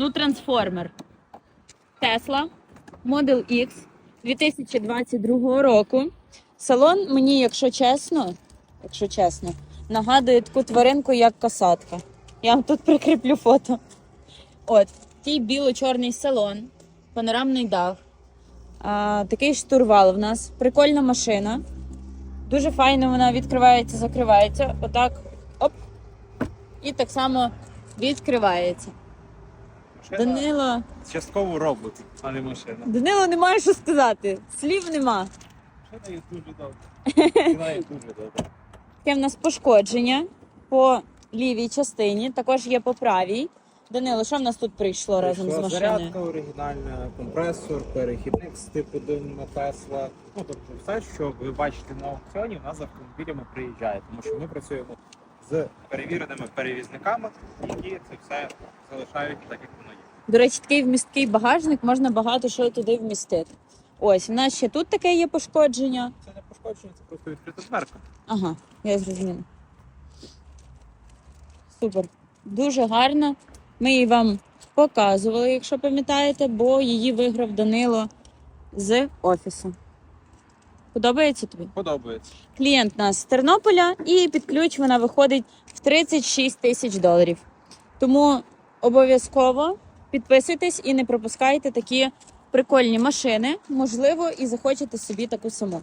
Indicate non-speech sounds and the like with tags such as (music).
Ну, трансформер. Tesla Model X 2022 року. Салон мені, якщо чесно, якщо чесно, нагадує таку тваринку, як касатка. Я вам тут прикріплю фото. От, такий біло-чорний салон, панорамний дах. А, такий штурвал в нас. Прикольна машина. Дуже файно вона відкривається, закривається. Отак. Оп. І так само відкривається. Данило. Частково робот, а не машина. Данило немає що сказати. Слів нема. Машина є дуже добре. Машина (laughs) є дуже добре. Таке в нас пошкодження по лівій частині, також є по правій. Данило, що в нас тут прийшло разом з машиною? Зарядка оригінальна, компресор, перехідник з типу 1 на Тесла. Ну тобто все, що ви бачите на аукціоні, у нас з автомобілями приїжджає, тому що ми працюємо з перевіреними перевізниками, які це все залишають так, як воно є. До речі, такий вмісткий багажник, можна багато що туди вмістити. Ось, в нас ще тут таке є пошкодження. Це не пошкодження, це просто відкрита дверка. Ага, я зрозуміла. Супер. Дуже гарно. Ми її вам показували, якщо пам'ятаєте, бо її виграв Данило з офісу. Подобається тобі? Подобається. Клієнт у нас з Тернополя, і під ключ вона виходить в 36 тисяч доларів. Тому обов'язково підписуйтесь і не пропускайте такі прикольні машини. Можливо, і захочете собі таку саму.